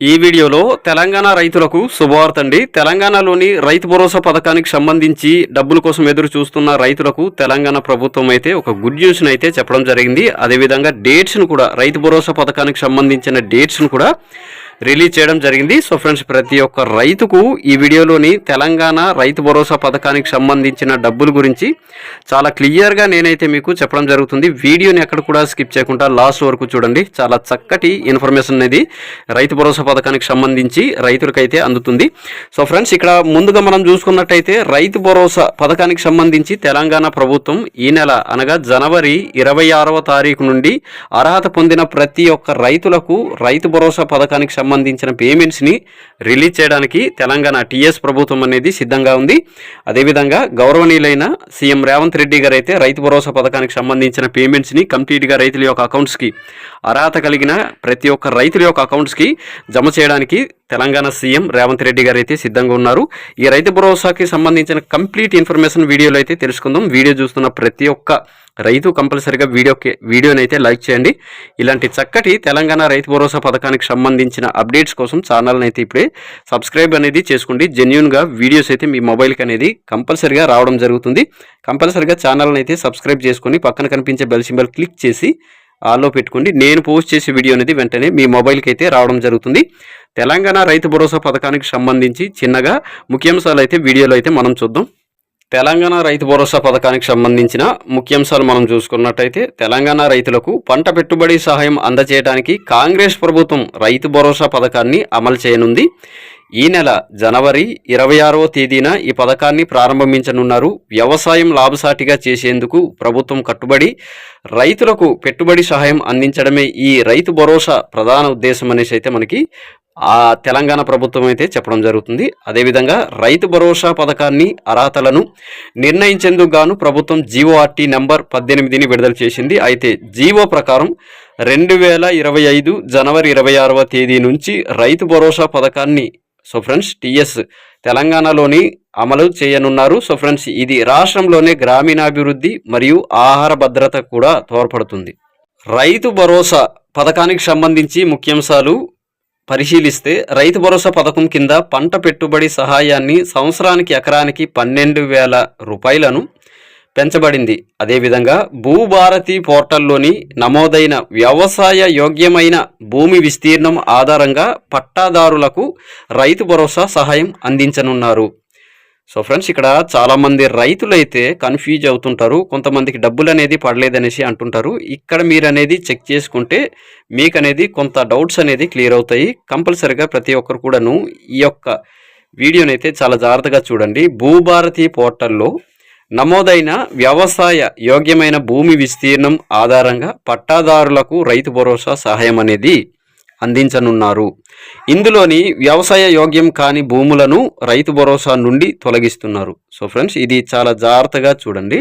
ఈ వీడియోలో తెలంగాణ రైతులకు శుభవార్త అండి. తెలంగాణలోని రైతు భరోసా పథకానికి సంబంధించి డబ్బుల కోసం ఎదురు చూస్తున్న రైతులకు తెలంగాణ ప్రభుత్వం అయితే ఒక గుడ్ న్యూస్ని అయితే చెప్పడం జరిగింది. అదేవిధంగా డేట్స్ను కూడా రైతు భరోసా పథకానికి సంబంధించిన డేట్స్ను కూడా రిలీజ్ చేయడం జరిగింది. సో ఫ్రెండ్స్ ప్రతి ఒక్క రైతుకు ఈ వీడియోలోని తెలంగాణ రైతు భరోసా పథకానికి సంబంధించిన డబ్బుల గురించి చాలా క్లియర్గా నేనైతే మీకు చెప్పడం జరుగుతుంది. వీడియోని ఎక్కడ కూడా స్కిప్ చేయకుండా లాస్ట్ వరకు చూడండి. చాలా చక్కటి ఇన్ఫర్మేషన్ అనేది రైతు భరోసా పథకానికి సంబంధించి రైతులకైతే అందుతుంది. సో ఫ్రెండ్స్ ఇక్కడ ముందుగా మనం చూసుకున్నట్టయితే రైతు భరోసా పథకానికి సంబంధించి తెలంగాణ ప్రభుత్వం ఈ నెల అనగా జనవరి ఇరవై ఆరవ తారీఖు నుండి అర్హత పొందిన ప్రతి ఒక్క రైతులకు రైతు భరోసా పథకానికి సంబంధించిన పేమెంట్స్ని రిలీజ్ చేయడానికి తెలంగాణ టీఎస్ ప్రభుత్వం అనేది సిద్ధంగా ఉంది. అదేవిధంగా గౌరవనీయులైన సీఎం రేవంత్ రెడ్డి గారు అయితే రైతు భరోసా పథకానికి సంబంధించిన పేమెంట్స్ని కంప్లీట్గా రైతుల యొక్క అకౌంట్స్కి అర్హత కలిగిన ప్రతి ఒక్క రైతుల యొక్క అకౌంట్స్కి జమ చేయడానికి తెలంగాణ సీఎం రేవంత్ రెడ్డి గారు అయితే సిద్ధంగా ఉన్నారు. ఈ రైతు భరోసాకి సంబంధించిన కంప్లీట్ ఇన్ఫర్మేషన్ వీడియోలో అయితే తెలుసుకుందాం. వీడియో చూస్తున్న ప్రతి ఒక్క రైతు కంపల్సరిగా వీడియోకి వీడియోనైతే అయితే లైక్ చేయండి. ఇలాంటి చక్కటి తెలంగాణ రైతు భరోసా పథకానికి సంబంధించిన అప్డేట్స్ కోసం ఛానల్ని అయితే ఇప్పుడే సబ్స్క్రైబ్ అనేది చేసుకోండి. జెన్యున్గా వీడియోస్ అయితే మీ మొబైల్కి అనేది కంపల్సరిగా రావడం జరుగుతుంది. కంపల్సరిగా ఛానల్ని అయితే సబ్స్క్రైబ్ చేసుకొని పక్కన కనిపించే బెల్ సింబల్ క్లిక్ చేసి ఆల్లో పెట్టుకోండి. నేను పోస్ట్ చేసే వీడియో అనేది వెంటనే మీ మొబైల్కి అయితే రావడం జరుగుతుంది. తెలంగాణ రైతు భరోసా పథకానికి సంబంధించి చిన్నగా ముఖ్యాంశాలు అయితే వీడియోలో అయితే మనం చూద్దాం. తెలంగాణ రైతు భరోసా పథకానికి సంబంధించిన ముఖ్యాంశాలు మనం చూసుకున్నట్టయితే తెలంగాణ రైతులకు పంట పెట్టుబడి సహాయం అందజేయడానికి కాంగ్రెస్ ప్రభుత్వం రైతు భరోసా పథకాన్ని అమలు చేయనుంది. ఈ నెల జనవరి ఇరవై ఆరవ తేదీన ఈ పథకాన్ని ప్రారంభించనున్నారు. వ్యవసాయం లాభసాటిగా చేసేందుకు ప్రభుత్వం కట్టుబడి రైతులకు పెట్టుబడి సహాయం అందించడమే ఈ రైతు భరోసా ప్రధాన ఉద్దేశం అనేసి అయితే మనకి ఆ తెలంగాణ ప్రభుత్వం అయితే చెప్పడం జరుగుతుంది. అదేవిధంగా రైతు భరోసా పథకాన్ని అర్హతలను నిర్ణయించేందుకు గాను ప్రభుత్వం జీఓఆర్టీ నెంబర్ పద్దెనిమిదిని విడుదల చేసింది. అయితే జీవో ప్రకారం రెండు వేల ఇరవై ఐదు జనవరి ఇరవై ఆరవ తేదీ నుంచి రైతు భరోసా పథకాన్ని సో ఫ్రెండ్స్ టిఎస్ తెలంగాణలోని అమలు చేయనున్నారు. సో ఫ్రెండ్స్ ఇది రాష్ట్రంలోనే గ్రామీణాభివృద్ధి మరియు ఆహార భద్రత కూడా తోడ్పడుతుంది. రైతు భరోసా పథకానికి సంబంధించి ముఖ్యాంశాలు పరిశీలిస్తే రైతు భరోసా పథకం కింద పంట పెట్టుబడి సహాయాన్ని సంవత్సరానికి ఎకరానికి పన్నెండు వేల రూపాయలను పెంచబడింది. అదేవిధంగా భూభారతి పోర్టల్లోని నమోదైన వ్యవసాయ యోగ్యమైన భూమి విస్తీర్ణం ఆధారంగా పట్టాదారులకు రైతు భరోసా సహాయం అందించనున్నారు. సో ఫ్రెండ్స్ ఇక్కడ చాలామంది రైతులు అయితే కన్ఫ్యూజ్ అవుతుంటారు కొంతమందికి డబ్బులు అనేది పడలేదనేసి అంటుంటారు. ఇక్కడ మీరు అనేది చెక్ చేసుకుంటే మీకు అనేది కొంత డౌట్స్ అనేది క్లియర్ అవుతాయి. కంపల్సరిగా ప్రతి ఒక్కరు కూడాను ఈ యొక్క వీడియోని అయితే చాలా జాగ్రత్తగా చూడండి. భూభారతి పోర్టల్లో నమోదైన వ్యవసాయ యోగ్యమైన భూమి విస్తీర్ణం ఆధారంగా పట్టాదారులకు రైతు భరోసా సహాయం అనేది అందించనున్నారు. ఇందులోని వ్యవసాయ యోగ్యం కాని భూములను రైతు భరోసా నుండి తొలగిస్తున్నారు. సో ఫ్రెండ్స్ ఇది చాలా జాగ్రత్తగా చూడండి.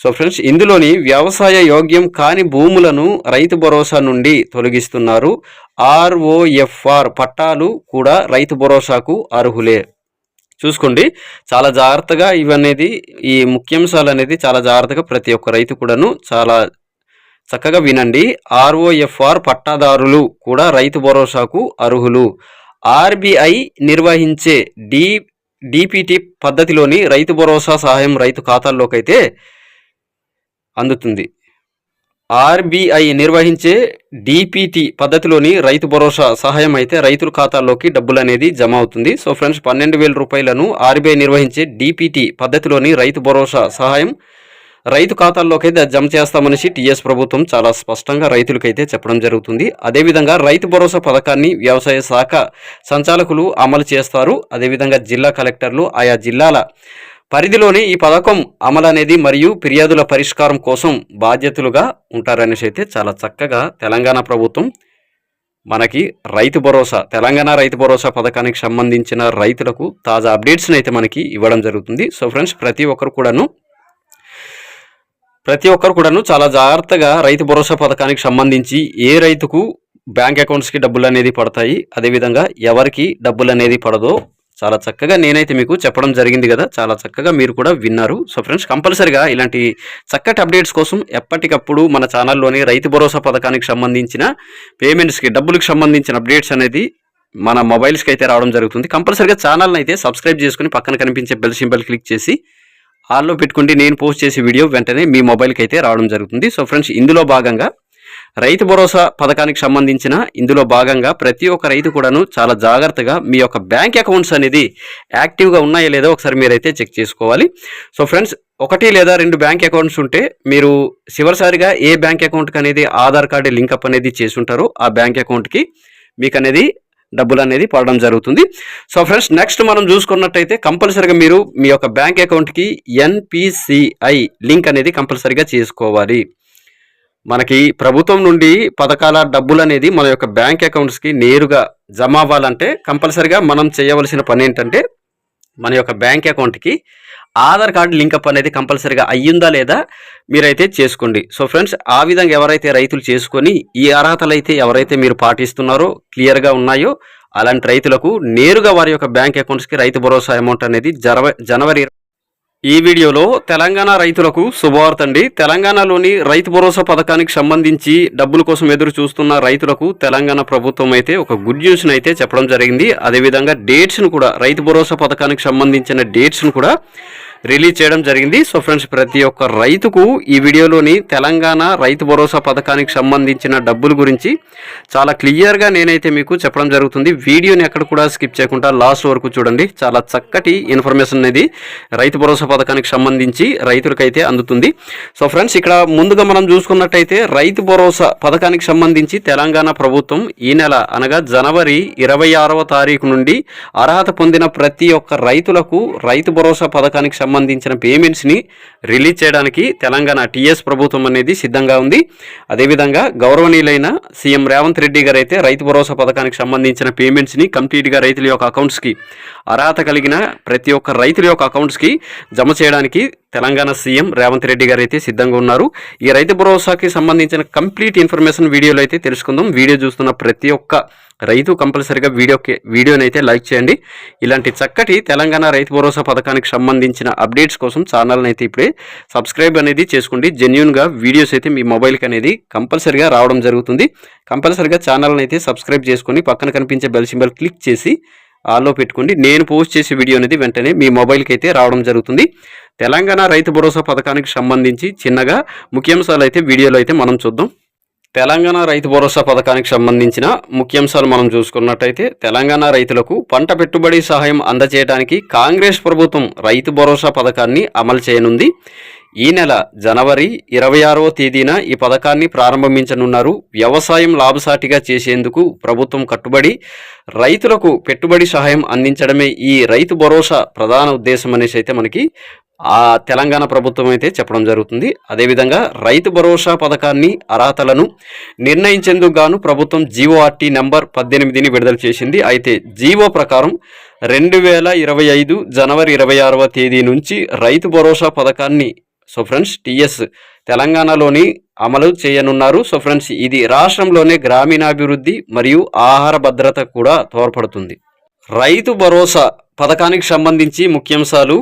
సో ఫ్రెండ్స్ ఇందులోని వ్యవసాయ యోగ్యం కాని భూములను రైతు భరోసా నుండి తొలగిస్తున్నారు. ఆర్ఓఎఫ్ఆర్ పట్టాలు కూడా రైతు భరోసాకు అర్హులే. చూసుకోండి చాలా జాగ్రత్తగా ఇవనేది ఈ ముఖ్యాంశాలు అనేది చాలా జాగ్రత్తగా ప్రతి ఒక్క రైతు కూడాను చాలా చక్కగా వినండి. ఆర్ఓఎఫ్ఆర్ పట్టాదారులు కూడా రైతు భరోసాకు అర్హులు. ఆర్బీఐ నిర్వహించే డి డిపిటి పద్ధతిలోని రైతు భరోసా సహాయం రైతు ఖాతాల్లోకి అయితే అందుతుంది. ఆర్బీఐ నిర్వహించే డిపిటి పద్ధతిలోని రైతు భరోసా సహాయం అయితే రైతుల ఖాతాల్లోకి డబ్బులు అనేది జమ అవుతుంది సో ఫ్రెండ్స్ పన్నెండు వేల రూపాయలను ఆర్బీఐ నిర్వహించే డిపిటి పద్ధతిలోని రైతు భరోసా సహాయం రైతు ఖాతాల్లోకి అయితే జమ చేస్తామనేసి టీఎస్ ప్రభుత్వం చాలా స్పష్టంగా రైతులకైతే చెప్పడం జరుగుతుంది. అదేవిధంగా రైతు భరోసా పథకాన్ని వ్యవసాయ శాఖ సంచాలకులు అమలు చేస్తారు. అదేవిధంగా జిల్లా కలెక్టర్లు ఆయా జిల్లాల పరిధిలోని ఈ పథకం అమలు అనేది మరియు ఫిర్యాదుల పరిష్కారం కోసం బాధ్యతలుగా ఉంటారనేసి అయితే చాలా చక్కగా తెలంగాణ ప్రభుత్వం మనకి రైతు భరోసా తెలంగాణ రైతు భరోసా పథకానికి సంబంధించిన రైతులకు తాజా అప్డేట్స్ని అయితే మనకి ఇవ్వడం జరుగుతుంది. సో ఫ్రెండ్స్ ప్రతి ఒక్కరు కూడాను ప్రతి ఒక్కరు కూడాను చాలా జాగ్రత్తగా రైతు భరోసా పథకానికి సంబంధించి ఏ రైతుకు బ్యాంక్ అకౌంట్స్కి డబ్బులు అనేది పడతాయి అదేవిధంగా ఎవరికి డబ్బులు అనేది పడదో చాలా చక్కగా నేనైతే మీకు చెప్పడం జరిగింది కదా చాలా చక్కగా మీరు కూడా విన్నారు. సో ఫ్రెండ్స్ కంపల్సరిగా ఇలాంటి చక్కటి అప్డేట్స్ కోసం ఎప్పటికప్పుడు మన ఛానల్లోని రైతు భరోసా పథకానికి సంబంధించిన పేమెంట్స్కి డబ్బులకు సంబంధించిన అప్డేట్స్ అనేది మన మొబైల్స్కి అయితే రావడం జరుగుతుంది. కంపల్సరిగా ఛానల్ని అయితే సబ్స్క్రైబ్ చేసుకుని పక్కన కనిపించే బెల్ సింబల్ క్లిక్ చేసి ఆల్లో పెట్టుకుంటే నేను పోస్ట్ చేసే వీడియో వెంటనే మీ మొబైల్కి అయితే రావడం జరుగుతుంది. సో ఫ్రెండ్స్ ఇందులో భాగంగా రైతు భరోసా పథకానికి సంబంధించిన ఇందులో భాగంగా ప్రతి ఒక్క రైతు కూడాను చాలా జాగ్రత్తగా మీ యొక్క బ్యాంక్ అకౌంట్స్ అనేది యాక్టివ్గా ఉన్నాయో లేదో ఒకసారి మీరైతే చెక్ చేసుకోవాలి. సో ఫ్రెండ్స్ ఒకటి లేదా రెండు బ్యాంక్ అకౌంట్స్ ఉంటే మీరు చివరిసారిగా ఏ బ్యాంక్ అకౌంట్కి అనేది ఆధార్ కార్డు లింకప్ అనేది చేసి ఉంటారో ఆ బ్యాంక్ అకౌంట్కి మీకు అనేది డబ్బులు అనేది పడడం జరుగుతుంది. సో ఫ్రెండ్స్ నెక్స్ట్ మనం చూసుకున్నట్టయితే కంపల్సరిగా మీరు మీ యొక్క బ్యాంక్ అకౌంట్కి ఎన్పిసిఐ లింక్ అనేది కంపల్సరిగా చేసుకోవాలి. మనకి ప్రభుత్వం నుండి పథకాల డబ్బులు అనేది మన యొక్క బ్యాంక్ అకౌంట్స్కి నేరుగా జమ అవ్వాలంటే కంపల్సరిగా మనం చేయవలసిన పని ఏంటంటే మన యొక్క బ్యాంక్ అకౌంట్కి ఆధార్ కార్డు లింకప్ అనేది కంపల్సరీగా అయ్యిందా లేదా మీరైతే చేసుకోండి. సో ఫ్రెండ్స్ ఆ విధంగా ఎవరైతే రైతులు చేసుకొని ఈ అర్హతలు అయితే ఎవరైతే మీరు పాటిస్తున్నారో క్లియర్గా ఉన్నాయో అలాంటి రైతులకు నేరుగా వారి యొక్క బ్యాంక్ అకౌంట్స్కి రైతు భరోసా అమౌంట్ అనేది జనవరి ఈ వీడియోలో తెలంగాణ రైతులకు శుభవార్త అండి తెలంగాణలోని రైతు భరోసా పథకానికి సంబంధించి డబ్బుల కోసం ఎదురు చూస్తున్న రైతులకు తెలంగాణ ప్రభుత్వం అయితే ఒక గుడ్ న్యూస్ని అయితే చెప్పడం జరిగింది. అదేవిధంగా డేట్స్ను కూడా రైతు భరోసా పథకానికి సంబంధించిన డేట్స్ను కూడా రిలీజ్ చేయడం జరిగింది. సో ఫ్రెండ్స్ ప్రతి ఒక్క రైతుకు ఈ వీడియోలోని తెలంగాణ రైతు భరోసా పథకానికి సంబంధించిన డబ్బుల గురించి చాలా క్లియర్గా నేనైతే మీకు చెప్పడం జరుగుతుంది. వీడియోని ఎక్కడ కూడా స్కిప్ చేయకుండా లాస్ట్ వరకు చూడండి. చాలా చక్కటి ఇన్ఫర్మేషన్ అనేది రైతు భరోసా పథకానికి సంబంధించి రైతులకైతే అందుతుంది. సో ఫ్రెండ్స్ ఇక్కడ ముందుగా మనం చూసుకున్నట్టయితే రైతు భరోసా పథకానికి సంబంధించి తెలంగాణ ప్రభుత్వం ఈ నెల అనగా జనవరి ఇరవై ఆరవ తారీఖు నుండి అర్హత పొందిన ప్రతి ఒక్క రైతులకు రైతు భరోసా పథకానికి సంబంధించిన పేమెంట్స్ని రిలీజ్ చేయడానికి తెలంగాణ టీఎస్ ప్రభుత్వం అనేది సిద్ధంగా ఉంది. అదేవిధంగా గౌరవనీయులైన సీఎం రేవంత్ రెడ్డి గారు అయితే రైతు భరోసా పథకానికి సంబంధించిన పేమెంట్స్ని కంప్లీట్గా రైతుల యొక్క అకౌంట్స్కి అర్హత కలిగిన ప్రతి ఒక్క రైతుల యొక్క అకౌంట్స్కి జమ చేయడానికి తెలంగాణ సీఎం రేవంత్ రెడ్డి గారు అయితే సిద్ధంగా ఉన్నారు. ఈ రైతు భరోసాకి సంబంధించిన కంప్లీట్ ఇన్ఫర్మేషన్ వీడియోలో అయితే తెలుసుకుందాం. వీడియో చూస్తున్న ప్రతి ఒక్క రైతు కంపల్సరిగా వీడియోకి వీడియోని అయితే లైక్ చేయండి. ఇలాంటి చక్కటి తెలంగాణ రైతు భరోసా పథకానికి సంబంధించిన అప్డేట్స్ కోసం ఛానల్ని అయితే ఇప్పుడే సబ్స్క్రైబ్ అనేది చేసుకోండి. జెన్యున్గా వీడియోస్ అయితే మీ మొబైల్కి అనేది కంపల్సరిగా రావడం జరుగుతుంది. కంపల్సరిగా ఛానల్ని అయితే సబ్స్క్రైబ్ చేసుకొని పక్కన కనిపించే బెల్ సింబల్ క్లిక్ చేసి ఆల్లో పెట్టుకోండి. నేను పోస్ట్ చేసే వీడియో అనేది వెంటనే మీ మొబైల్కి అయితే రావడం జరుగుతుంది. తెలంగాణ రైతు భరోసా పథకానికి సంబంధించి చిన్నగా ముఖ్యాంశాలు అయితే వీడియోలో అయితే మనం చూద్దాం. తెలంగాణ రైతు భరోసా పథకానికి సంబంధించిన ముఖ్యాంశాలు మనం చూసుకున్నట్టయితే తెలంగాణ రైతులకు పంట పెట్టుబడి సహాయం అందజేయడానికి కాంగ్రెస్ ప్రభుత్వం రైతు భరోసా పథకాన్ని అమలు చేయనుంది. ఈ నెల జనవరి ఇరవై ఆరవ తేదీన ఈ పథకాన్ని ప్రారంభించనున్నారు. వ్యవసాయం లాభసాటిగా చేసేందుకు ప్రభుత్వం కట్టుబడి రైతులకు పెట్టుబడి సహాయం అందించడమే ఈ రైతు భరోసా ప్రధాన ఉద్దేశం అనేసి అయితే మనకి ఆ తెలంగాణ ప్రభుత్వం అయితే చెప్పడం జరుగుతుంది. అదేవిధంగా రైతు భరోసా పథకాన్ని అర్హతలను నిర్ణయించేందుకు గాను ప్రభుత్వం జీఓఆర్టీ నెంబర్ పద్దెనిమిదిని విడుదల చేసింది. అయితే జీవో ప్రకారం రెండు వేల ఇరవై ఐదు జనవరి ఇరవై ఆరవ తేదీ నుంచి రైతు భరోసా పథకాన్ని సో ఫ్రెండ్స్ టిఎస్ తెలంగాణలోని అమలు చేయనున్నారు. సో ఫ్రెండ్స్ ఇది రాష్ట్రంలోనే గ్రామీణాభివృద్ధి మరియు ఆహార భద్రత కూడా తోడ్పడుతుంది. రైతు భరోసా పథకానికి సంబంధించి ముఖ్యాంశాలు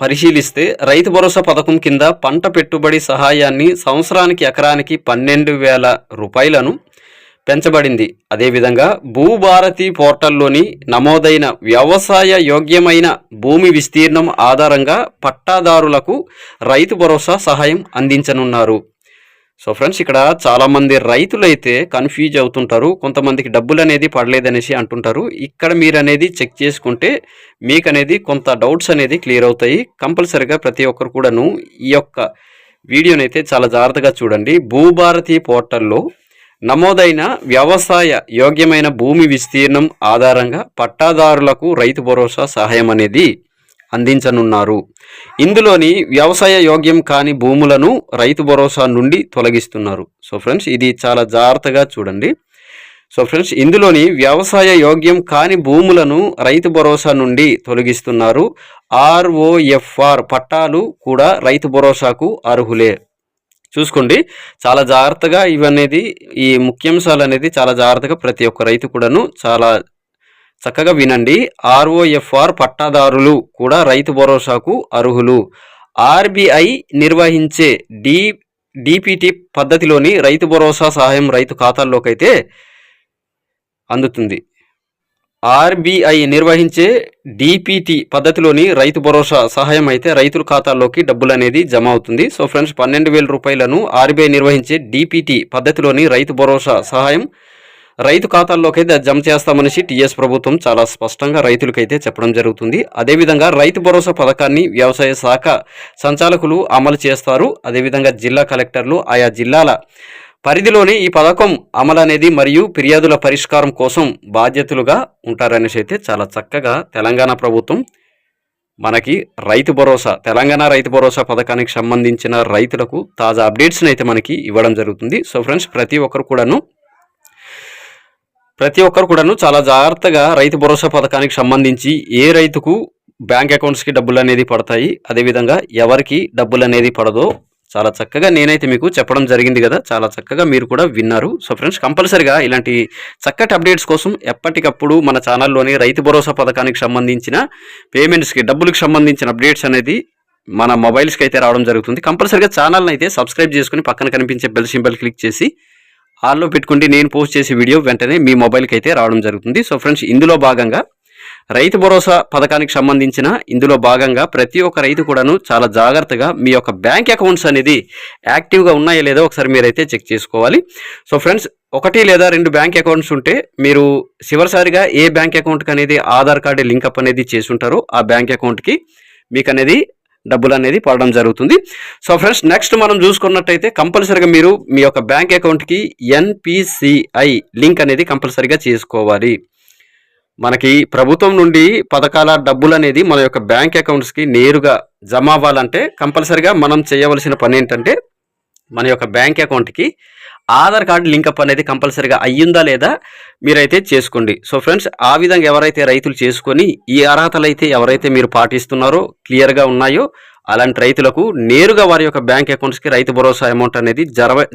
పరిశీలిస్తే రైతు భరోసా పథకం కింద పంట పెట్టుబడి సహాయాన్ని సంవత్సరానికి ఎకరానికి పన్నెండు వేల రూపాయలను పెంచబడింది. అదేవిధంగా భూభారతి పోర్టల్లోని నమోదైన వ్యవసాయ యోగ్యమైన భూమి విస్తీర్ణం ఆధారంగా పట్టాదారులకు రైతు భరోసా సహాయం అందించనున్నారు. సో ఫ్రెండ్స్ ఇక్కడ చాలామంది రైతులైతే కన్ఫ్యూజ్ అవుతుంటారు కొంతమందికి డబ్బులు అనేది పడలేదనేసి అంటుంటారు. ఇక్కడ మీరు అనేది చెక్ చేసుకుంటే మీకు అనేది కొంత డౌట్స్ అనేది క్లియర్ అవుతాయి. కంపల్సరిగా ప్రతి ఒక్కరు కూడాను ఈ యొక్క వీడియోని అయితే చాలా జాగ్రత్తగా చూడండి. భూభారతి పోర్టల్లో నమోదైన వ్యవసాయ యోగ్యమైన భూమి విస్తీర్ణం ఆధారంగా పట్టాదారులకు రైతు భరోసా సహాయం అనేది అందించనున్నారు. ఇందులోని వ్యవసాయ యోగ్యం కాని భూములను రైతు భరోసా నుండి తొలగిస్తున్నారు. సో ఫ్రెండ్స్ ఇది చాలా జాగ్రత్తగా చూడండి. సో ఫ్రెండ్స్ ఇందులోని వ్యవసాయ యోగ్యం కాని భూములను రైతు భరోసా నుండి తొలగిస్తున్నారు. ఆర్ఓఎఫ్ఆర్ పట్టాలు కూడా రైతు భరోసాకు అర్హులే. చూసుకోండి చాలా జాగ్రత్తగా ఇవనేది ఈ ముఖ్యాంశాలు అనేది చాలా జాగ్రత్తగా ప్రతి ఒక్క రైతు కూడాను చాలా చక్కగా వినండి. ఆర్ఓఎఫ్ఆర్ పట్టాదారులు కూడా రైతు భరోసాకు అర్హులు. ఆర్బీఐ నిర్వహించే డి డిపిటి పద్ధతిలోని రైతు భరోసా సహాయం రైతు ఖాతాల్లోకైతే అందుతుంది. ఆర్బీఐ నిర్వహించే డిపిటి పద్ధతిలోని రైతు భరోసా సహాయం అయితే రైతుల ఖాతాల్లోకి డబ్బులు అనేది జమ అవుతుంది. సో ఫ్రెండ్స్ పన్నెండు వేల రూపాయలను ఆర్బీఐ నిర్వహించే డిపిటి పద్ధతిలోని రైతు భరోసా సహాయం రైతు ఖాతాల్లోకి అయితే జమ చేస్తామనేసి టీఎస్ ప్రభుత్వం చాలా స్పష్టంగా రైతులకైతే చెప్పడం జరుగుతుంది. అదేవిధంగా రైతు భరోసా పథకాన్ని వ్యవసాయ శాఖ సంచాలకులు అమలు చేస్తారు. అదేవిధంగా జిల్లా కలెక్టర్లు ఆయా జిల్లాల పరిధిలోని ఈ పథకం అమలు అనేది మరియు ఫిర్యాదుల పరిష్కారం కోసం బాధ్యతలుగా ఉంటారనేసి అయితే చాలా చక్కగా తెలంగాణ ప్రభుత్వం మనకి రైతు భరోసా తెలంగాణ రైతు భరోసా పథకానికి సంబంధించిన రైతులకు తాజా అప్డేట్స్ని అయితే మనకి ఇవ్వడం జరుగుతుంది. సో ఫ్రెండ్స్ ప్రతి ఒక్కరు కూడాను ప్రతి ఒక్కరు కూడాను చాలా జాగ్రత్తగా రైతు భరోసా పథకానికి సంబంధించి ఏ రైతుకు బ్యాంక్ అకౌంట్స్కి డబ్బులు అనేది పడతాయి అదేవిధంగా ఎవరికి డబ్బులు అనేది పడదో చాలా చక్కగా నేనైతే మీకు చెప్పడం జరిగింది కదా చాలా చక్కగా మీరు కూడా విన్నారు. సో ఫ్రెండ్స్ కంపల్సరిగా ఇలాంటి చక్కటి అప్డేట్స్ కోసం ఎప్పటికప్పుడు మన ఛానల్లోని రైతు భరోసా పథకానికి సంబంధించిన పేమెంట్స్కి డబ్బులకు సంబంధించిన అప్డేట్స్ అనేది మన మొబైల్స్కి అయితే రావడం జరుగుతుంది. కంపల్సరిగా ఛానల్ని అయితే సబ్స్క్రైబ్ చేసుకుని పక్కన కనిపించే బెల్ సింబల్ క్లిక్ చేసి ఆల్లో పెట్టుకుంటే నేను పోస్ట్ చేసే వీడియో వెంటనే మీ మొబైల్కి అయితే రావడం జరుగుతుంది. సో ఫ్రెండ్స్ ఇందులో భాగంగా రైతు భరోసా పథకానికి సంబంధించిన ఇందులో భాగంగా ప్రతి ఒక్క రైతు కూడాను చాలా జాగ్రత్తగా మీ యొక్క బ్యాంక్ అకౌంట్స్ అనేది యాక్టివ్గా ఉన్నాయో లేదో ఒకసారి మీరైతే చెక్ చేసుకోవాలి. సో ఫ్రెండ్స్ ఒకటి లేదా రెండు బ్యాంక్ అకౌంట్స్ ఉంటే మీరు చివరిసారిగా ఏ బ్యాంక్ అకౌంట్కి అనేది ఆధార్ కార్డు లింకప్ అనేది చేసి ఉంటారో ఆ బ్యాంక్ అకౌంట్కి మీకు అనేది డబ్బులు అనేది పడడం జరుగుతుంది. సో ఫ్రెండ్స్ నెక్స్ట్ మనం చూసుకున్నట్టయితే కంపల్సరీగా మీరు మీ యొక్క బ్యాంక్ అకౌంట్కి ఎన్పిసిఐ లింక్ అనేది కంపల్సరీగా చేసుకోవాలి. మనకి ప్రభుత్వం నుండి పథకాల డబ్బులు అనేది మన యొక్క బ్యాంక్ అకౌంట్స్కి నేరుగా జమ అవ్వాలంటే కంపల్సరీగా మనం చేయవలసిన పని ఏంటంటే మన యొక్క బ్యాంక్ అకౌంట్కి ఆధార్ కార్డు లింకప్ అనేది కంపల్సరీగా అయ్యిందా లేదా మీరైతే చేసుకోండి. సో ఫ్రెండ్స్ ఆ విధంగా ఎవరైతే రైతులు చేసుకొని ఈ అర్హతలు అయితే ఎవరైతే మీరు పాటిస్తున్నారో క్లియర్గా ఉన్నాయో అలాంటి రైతులకు నేరుగా వారి యొక్క బ్యాంక్ అకౌంట్స్కి రైతు భరోసా అమౌంట్ అనేది జనవరి